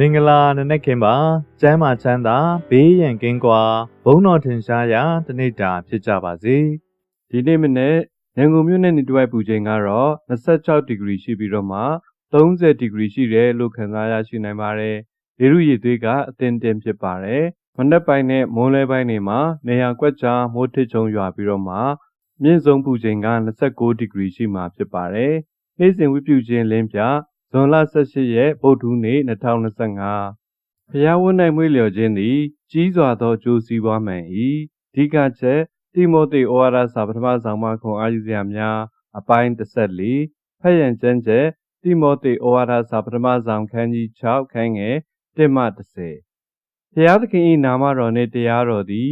မင်္ဂလာနနက်ခင်းပါကျမ်းမာချမ်းသာဘေးရန်ကင်းကွာဘုန်းတော်ထင်ရှားရာတနေ့တာဖြစ်ကြပါစေဒီနေ့မနေ့ရန်ကုန်မြို့နဲ့နေတဝိုက်ပူချိန်ကတော့26ဒီဂရီရှိပြီးတော့မှ30ဒီဂရီရှိတယ်လို့ခန့်မှန်းရရှိနိုင်ပါတယ်။လေရုရည်သွေးကအသင်တင်ဖြစ်ပါတယ်။မနက်ပိုင်းနဲ့မိုးလဲပိုင်းတွေမှာနေရာကွက်ကြားမိုးထစ်ချုံရွာပြီးတော့မှမြင့်ဆုံးပူချိန်က29ဒီဂရီရှိမှဖြစ်ပါတယ်။နေ့စဉ်ဝိပုချင်းလင်းပြ ဇွန်လ18ရက်ဗုဒ္ဓဟူးနေ့2025ဖျားဝန်းနိုင်မွေးလျော်ခြင်းသည်ကြီးစွာသောအကျိုးစီးပွားမှန်၏။ဒီကချက်တိမောသေဩဝါဒစာပထမဆောင်မှခွန်အားယူစရာများအပိုင်း14ဖတ်ရန်ကျမ်းချက်တိမောသေဩဝါဒစာပထမဆောင်ခန်းကြီး6ခန်းငယ်1မှ30ဘုရားသခင်၏နာမတော်နှင့်တရားတော်သည်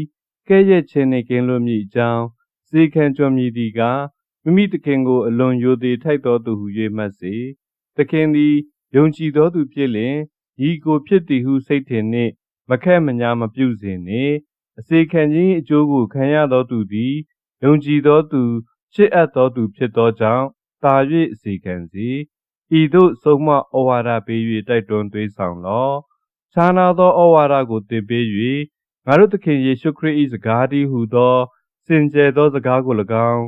ကဲ့ရဲ့ခြင်းနှင့်ကင်းလွတ်မည်အကြောင်းစေခံကြွမည်သည်ကမိမိသခင်ကိုအလွန်ယိုသေးထိုက်တော်သူဟု၍မှတ်စေ သခင်သည်ယုံကြည်တော်သူဖြစ်လျင်ဤကိုဖြစ်သည်ဟုစိတ်ထင်နှင့် မခက်မညာမပြုစေနှင့်အစေခံခြင်းအကျိုးကိုခံရသောသူသည်ယုံကြည်သောသူချစ်အပ်သောသူဖြစ်သောကြောင့်တာ၍အစေခံစေဤသို့ဆုံးမဩဝါဒပေး၍တိုက်တွန်းသွေးဆောင်လော့ခြားနာသောဩဝါဒကိုသင်ပေး၍ငါတို့သခင်ယေရှုခရစ်၏စကားတည်းဟူသောစင်ကြယ်သောစကားကို၎င်း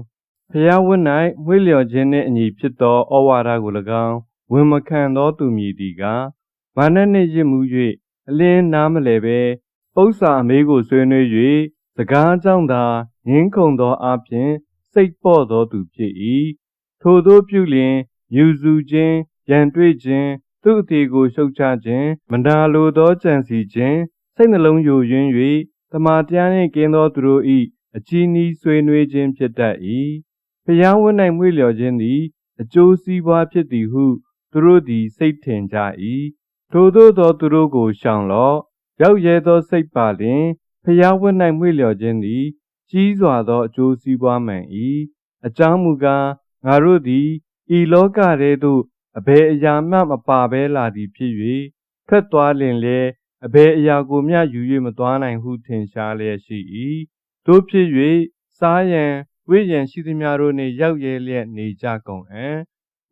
ဖျားဝတ်၌မွေးလျော်ခြင်းနှင့်အညီဖြစ်သောဩဝါဒကို၎င်း ဝန်မခံသောသူမည်သည်ကမာနနှင့်ရစ်မှု၍အလင်းနားမလဲပဲပု္ပ္ပာအမေးကိုဆွေးနွေး၍စကားကြောင့်သာငင်းခုန်သောအပြင်စိတ်ပေါ့သောသူဖြစ်၏ထိုသောပြုလျင်ယူစုခြင်းရန်တွေ့ခြင်းသူ့အသေးကိုရှုတ်ချခြင်းမနာလိုသောကြံစီခြင်းစိတ်နှလုံးယိုယွင်း၍တမာတရားနှင့်ကင်းသောသူတို့၏အချီးနှီးဆွေးနွေးခြင်းဖြစ်တတ်၏ဖျားဝတ်၌မွေ့လျော်ခြင်းသည်အကျိုးစီးပွားဖြစ်သည်ဟု သူတို့သည် စိတ်ထင်ကြ၏ထိုသို့သောသူတို့ကိုရှောင်လော့ရောက်ရဲသောစိတ်ပါလျင်ဖျားဝတ်၌မွေ့လျော်ခြင်းသည် ကြီးစွာသောအကျိုးစီးပွားမှန်၏အကြောင်းမူကားငါတို့သည်ဤလောကထဲသို့အဘယ်အရာမှမပါဘဲလာသည်ဖြစ်၍ထွက်သွားလင်လေအဘယ်အရာကိုမျှယူ၍မသွားနိုင်ဟုထင်ရှားလျက်ရှိ၏တို့ဖြစ်၍စားရန်ဝိရန်ရှိသည်များတို့နှင့်ရောက်ရဲလျက်နေကြကုန်အံ့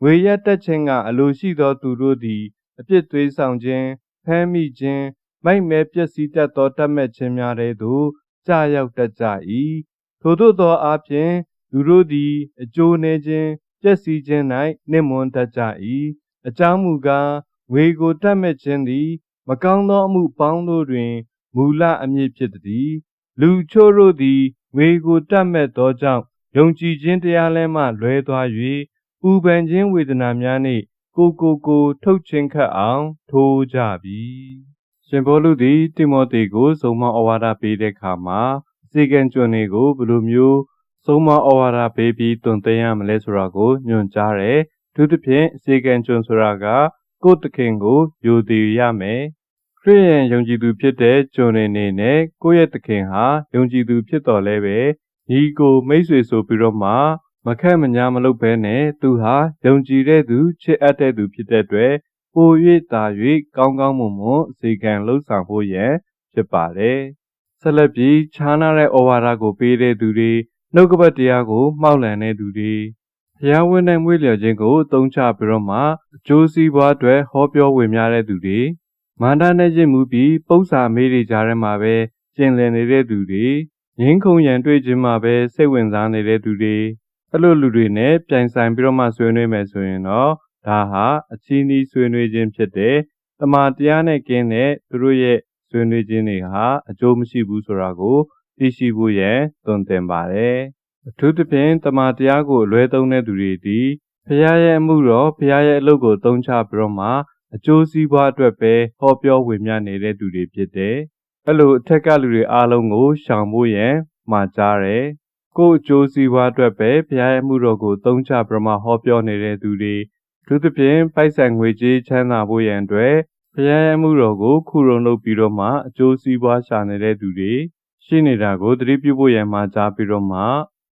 ငွေရက်တက်ခြင်းကအလိုရှိသောသူတို့သည် အပြစ်သွေးဆောင်ခြင်းဖမ်းမိခြင်းမိုက်မဲပျက်စီးတတ်သောတတ်မဲ့ခြင်းများတဲ့သို့ကြာရောက်တတ်ကြ၏ထို့သောသောအားဖြင့်လူတို့သည် အကျိုးနည်းခြင်းပျက်စီးခြင်း၌နှိမ့်မွန်းတတ်ကြ၏အကြောင်းမူကားငွေကိုတတ်မဲ့ခြင်းသည် မကောင်းသောအမှုပေါင်းတို့တွင်မူလအမြစ်ဖြစ်သည်လူချို့တို့သည်ငွေကိုတတ်မဲ့သောကြောင့်ယုံကြည်ခြင်းတရားလဲမှလွဲသွား၍ ပူပန်ခြင်းဝေဒနာများနှင့်ကိုကိုကိုထုတ်ချင်းခတ်အောင် ထိုးကြပြီရှင်ဘောလူသည်တိမောသေကိုစုံမဩဝါဒပေးတဲ့အခါမှာစေကံကျွန်းတွေကိုဘယ်လိုမျိုးစုံမဩဝါဒပေးပြီးတွင်တင်ရမလဲဆိုတာကိုညွှန်ကြားတယ်သူသဖြင့်စေကံကျွန်းဆိုတာကကိုယ်တခင်ကိုယူတည်ရမယ်ခရစ်ယာန်ယုံကြည်သူဖြစ်တဲ့ကျွန်နေနေနဲ့ကိုယ့်ရဲ့သခင်ဟာယုံကြည်သူဖြစ်တော်လဲပဲညီကိုမိတ်ဆွေဆိုပြီးတော့မှ မခက်မညာမလုပ်ဘဲနဲ့သူဟာယုံကြည်တဲ့သူချစ်အပ်တဲ့သူဖြစ်တဲ့အတွက်ပို၍သာ၍ကောင်းကောင်းမွန်မွန်စေကံလှုပ်ဆောင်ဖို့ရန်ဖြစ်ပါတယ်။ဆက်လက်ပြီးခြားနာတဲ့ဩဝါဒကိုပေးတဲ့သူတွေနှုတ်ကပတ်တရားကိုမှောက်လန်တဲ့သူတွေဘုရားဝင်းနဲ့မွေးလျော်ခြင်းကိုသုံးချပြီးတော့မှအကျိုးစီးပွားအတွက်ဟောပြောဝေမျှတဲ့သူတွေမန္တနဲ့ရင့်မှုပြီးပု္ပ္ပာမေးတွေကြားထဲမှာပဲကျင်လည်နေတဲ့သူတွေငင်းခုန်ရန်တွေ့ခြင်းမှာပဲစိတ်ဝင်စားနေတဲ့သူတွေ အဲ့လိုလူတွေနဲ့ပြိုင်ဆိုင်ပြီးတော့မှဆွေးနွေးမယ်ဆိုရင်တော့ဒါဟာအချီးနှီးဆွေးနွေးခြင်းဖြစ်တယ်။တမာတရားနဲ့ကင်းတဲ့သူတို့ရဲ့ဆွေးနွေးခြင်းတွေဟာအကျိုးမရှိဘူးဆိုတာကိုသိရှိဖို့ရန်သွန်သင်ပါတယ်။အထူးသဖြင့်တမာတရားကိုအလွဲသုံးတဲ့သူတွေသည်ဖခင်ရဲ့အမှုတော်ဖခင်ရဲ့အလုပ်ကိုသုံးချပြီးတော့မှအကျိုးစီးပွားအတွက်ပဲဟောပြောဝေမျှနေတဲ့သူတွေဖြစ်တယ်။အဲ့လိုအထက်ကလူတွေအားလုံးကိုရှောင်ဖို့ရန်မှာကြားတယ်။ ကိုယ်အကျိုးစီးပွားအတွက်ပဲဘုရားရဲ့မှုတော်ကိုသုံးချပြမဟောပြောနေတဲ့သူတွေသူသဖြင့်ပိုက်ဆံငွေကြေးချမ်းသာဖို့ရန်အတွက်ဘုရားရဲ့မှုတော်ကိုခုရုံလုပ်ပြီးတော့မှအကျိုးစီးပွားရှာနေတဲ့သူတွေရှိနေတာကိုသတိပြုဖို့ရန်မှာကြားပြီးတော့မှ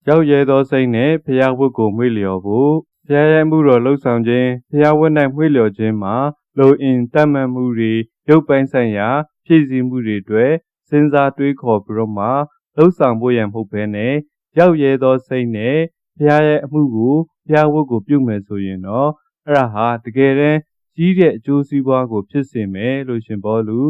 ရောက်ရဲသောစိတ်နဲ့ဘုရားဝတ်ကိုမွေ့လျော်ဖို့ဘုရားရဲ့မှုတော်လှုပ်ဆောင်ခြင်းဘုရားဝတ်၌မွေ့လျော်ခြင်းမှာလုံအင်တတ်မှတ်မှုတွေရုပ်ပိုင်းဆိုင်ရာဖြည့်ဆည်းမှုတွေအတွက်စဉ်းစားတွေးခေါ်ပြီးတော့မှလှုပ်ဆောင်ဖို့ရန်မဟုတ်ဘဲနဲ့ ရောက်ရဲသောစိတ်နဲ့ဘုရားရဲ့အမှုကိုဘုရားဝတ်ကိုပြုမယ်ဆိုရင်တော့အဲ့ဒါဟာတကယ်တမ်းကြီးတဲ့အကျိုးစီးပွားကိုဖြစ်စေမယ်လို့ရှင်ဘောလူ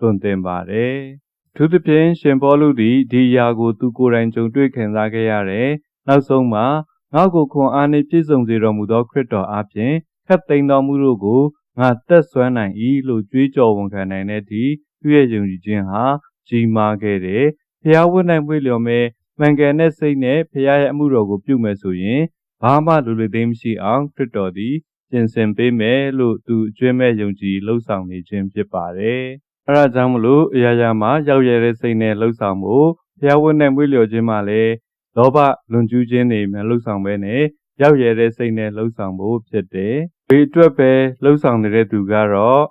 တွင်တင်ပါတယ်။သူသဖြင့်ရှင်ဘောလူသည်ဒီအရာကိုသူကိုယ်တိုင်ကြုံတွေ့ခံစားခဲ့ရတယ်။နောက်ဆုံးမှာငါ့ကိုခွန်အားနှင့်ပြည့်စုံစေတော်မူသောခရစ်တော်အားဖြင့်ခတ်သိမ်းတော်မူတို့ကိုငါတက်ဆွမ်းနိုင်၏လို့ကြွေးကြော်ဝန်ခံနိုင်တဲ့အထိသူ့ရဲ့ယုံကြည်ခြင်းဟာကြီးမားခဲ့တယ်။ဖျားဝတ်နိုင်ပွေလျော်မဲ့ မှန်ကန်တဲ့စိတ်နဲ့ဖျားရဲ့အမှုတော်ကိုပြုမယ်ဆိုရင်ဘာမှလူလူသိမ်းမရှိအောင်ခရစ်တော်သည်ပြင်ဆင်ပေးမယ်လို့သူအကျွမ်းမဲ့ယုံကြည်လှုပ်ဆောင်နေခြင်းဖြစ်ပါတယ်။အဲဒါကြောင့်မလို့အရာရာမှာရောက်ရတဲ့စိတ်နဲ့လှုပ်ဆောင်ဖို့ဖျားဝတ်နိုင်ပွေလျော်ခြင်းမှာလည်းလောဘလွန်ကျူးခြင်းတွေမလှုပ်ဆောင်ပဲနဲ့ရောက်ရတဲ့စိတ်နဲ့လှုပ်ဆောင်ဖို့ဖြစ်တယ်။ဒီအတွက်ပဲလှုပ်ဆောင်နေတဲ့သူကတော့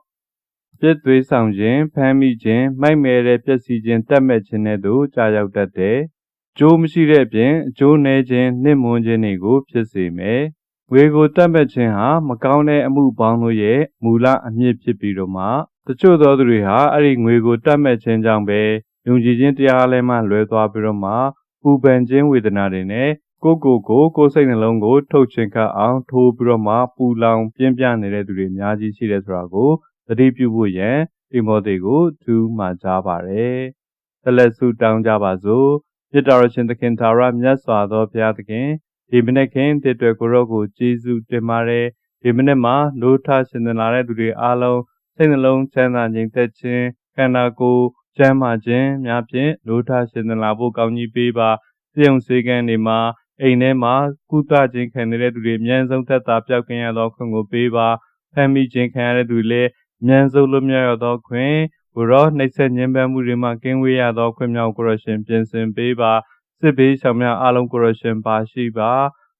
ပြည့်သွေးဆောင်ခြင်းဖမ်းမိခြင်းမိုက်မဲတဲ့ပျက်စီးခြင်းတက်မဲ့ခြင်းတို့ကြာရောက်တတ်တယ်။ ကျိုးမရှိတဲ့အပြင်အကျိုးနည်းခြင်းနှိမ့်မွန်းခြင်းတွေကို ဖြစ်စေမယ်။ဝေကိုတက်မဲ့ခြင်းဟာမကောင်းတဲ့အမှုပေါင်းတို့ရဲ့မူလအမြစ်ဖြစ်ပြီးတော့မှတချို့သောသူတွေဟာအဲ့ဒီငွေကိုတက်မဲ့ခြင်းကြောင့်ပဲယုံကြည်ခြင်းတရားလည်းမှလွဲသွားပြီးတော့မှပူပန်ခြင်းဝေဒနာတွေနဲ့ကိုကိုကိုကိုစိတ်နှလုံးကို ထုတ်ချင်ခတ်အောင်ထိုးပြီးတော့မှပူလောင်ပြင်းပြနေတဲ့သူတွေအများကြီးရှိတယ်ဆိုတာကိုသတိပြုဖို့ရန်တိမောသေကိုသူမှာကြားပါတယ်။ဆက်လက်ဆုတောင်းကြပါစို့။ မြတ်တော်ရှင်သခင်သာရမြတ်စွာသောဘုရားသခင်ဒီမနေ့ခင်တည်တွယ်ကိုရောကိုကျေးဇူးတင်ပါတယ်။ဒီမနေ့မှာလို့ထရှင်သန်လာတဲ့သူတွေအားလုံးစိတ်နှလုံးချမ်းသာငြိမ်သက်ခြင်းခန္ဓာကိုယ်ကျမ်းမာခြင်းများဖြင့်လို့ထရှင်သန်လာဖို့ကောင်းကြီးပေးပါ။ပြုံစေကံတွေမှာအိမ်ထဲမှာကုသခြင်းခံနေတဲ့သူတွေအများဆုံးသက်သာပြောက်ကင်းရသောခွင့်ကိုပေးပါဖမ်းမိခြင်းခံရတဲ့သူတွေလည်းအများဆုံးလွတ်မြောက်ရသောခွင့် ကိုရောနှိပ်စက်ညှဉ်းပန်းမှုတွေမှကင်းဝေးရသောခွင့်မြောက်ကိုရရှင်ပြင်ဆင်ပေးပါစစ်ဘေးဆောင်များအလုံးကိုရရှင်ပါရှိပါ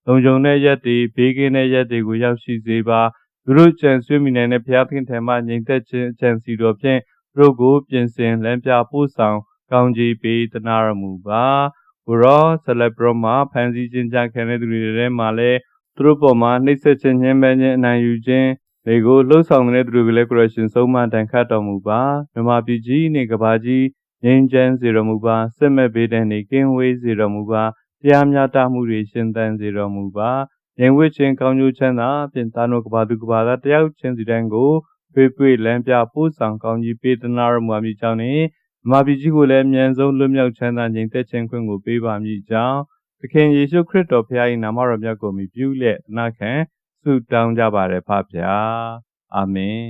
လုံခြုံတဲ့ရက်တွေဘေးကင်းတဲ့ရက်တွေကိုရောက်ရှိစေပါသူတို့ကြံဆွေးမိနိုင်တဲ့ဘုရားသခင်ထံမှညီသက်ခြင်းအကြံစီတော်ဖြင့်သူတို့ကိုပြင်ဆင်လမ်းပြပို့ဆောင်ကောင်းကြီးပေးတနာရမူပါကိုရောဆက်လက်ပြီးတော့မှဖန်ဆီးခြင်းကြခံတဲ့သူတွေထဲမှာလည်းသူတို့ပေါ်မှာနှိပ်စက်ခြင်းညှဉ်းပန်းခြင်းအနိုင်ယူခြင်း တွေကိုလှုပ်ဆောင်တဲ့သူတွေကလည်းကိုရရှင်ဆုံးမတန်ခတ်တော်မူပါမြမပြည်ကြီးနဲ့ကဘာကြီးငြိမ်းချမ်းစေတော်မူပါစစ်မဲ့ဘေးဒဏ်တွေကင်းဝေးစေတော်မူပါတရားများတမှုတွေရှင်သန်စေတော်မူပါငြိမ်ဝှက်ခြင်းကောင်းကျိုးချမ်းသာပြင်သားတို့ကဘာသူကဘာသာတယောက်ချင်းစီတိုင်းကိုဖေးဖေးလမ်းပြပို့ဆောင်ကောင်းကြီးပေးသနာတော်မူအမိကြောင့်နဲ့မာပြည်ကြီးကိုလည်းအမြန်ဆုံးလွတ်မြောက်ချမ်းသာငြိမ်သက်ခြင်းခွင့်ကိုပေးပါမည်ကြောင်းသခင်ယေရှုခရစ်တော်ဖခင်၏နာမတော်မြတ်ကိုမြည်ပြုလက်အနာခံ ဆုတောင်းကြပါရဖဖျားအာမင်